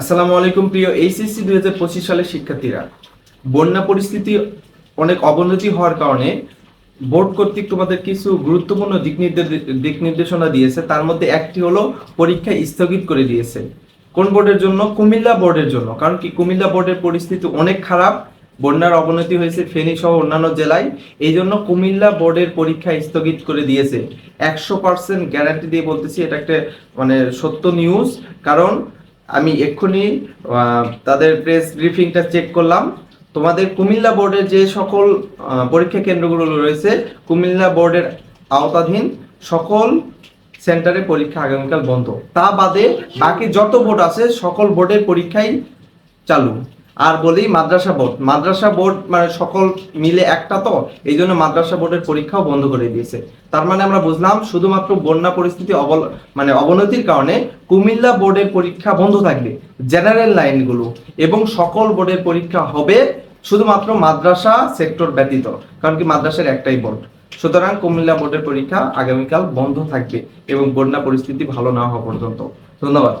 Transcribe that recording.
আসসালামু আলাইকুম প্রিয় এইচএসসি দুই হাজার পঁচিশ সালের শিক্ষার্থীরা। বন্যা পরিস্থিতি অনেক অবনতি হওয়ার কারণে বোর্ড কর্তৃক তোমাদের কিছু গুরুত্বপূর্ণ দিক দিক নির্দেশনা দিয়েছে। তার মধ্যে একটি হলো পরীক্ষা স্থগিত করে দিয়েছে। কোন বোর্ডের জন্য? কুমিল্লা বোর্ডের জন্য। কারণ কি কুমিল্লা বোর্ডের পরিস্থিতি অনেক খারাপ। বন্যার অবনতি হয়েছে ফেনী সহ অন্যান্য জেলায়। এই জন্য কুমিল্লা বোর্ডের পরীক্ষা স্থগিত করে দিয়েছে। একশো পার্সেন্ট গ্যারান্টি দিয়ে বলতেছি, এটা একটা মানে সত্য নিউজ। কারণ আমি এক্ষুনি তাদের প্রেস ব্রিফিংটা চেক করলাম। তোমাদের কুমিল্লা বোর্ডের যে সকল পরীক্ষা কেন্দ্রগুলো রয়েছে, কুমিল্লা বোর্ডের আওতাধীন সকল সেন্টারে পরীক্ষা আগামীকাল বন্ধ। তা বাদে বাকি যত বোর্ড আছে, সকল বোর্ডের পরীক্ষাই চালু। আর বলি মাদ্রাসা বোর্ড। মাদ্রাসা বোর্ড মানে সকল মিলে একটা তো এই জন্য মাদ্রাসা বোর্ডের পরীক্ষাও বন্ধ করে দিয়েছে। তার মানে আমরা বুঝলাম শুধুমাত্র বন্যা পরিস্থিতি অবল মানে অবনতির কারণে কুমিল্লা বোর্ডের পরীক্ষা বন্ধ থাকবে, জেনারেল লাইনগুলো, এবং সকল বোর্ডের পরীক্ষা হবে শুধুমাত্র মাদ্রাসা সেক্টর ব্যতীত, কারণ কি মাদ্রাসার একটাই বোর্ড। সুতরাং কুমিল্লা বোর্ডের পরীক্ষা আগামীকাল বন্ধ থাকবে, এবং বন্যা পরিস্থিতি ভালো না হওয়া পর্যন্ত। ধন্যবাদ।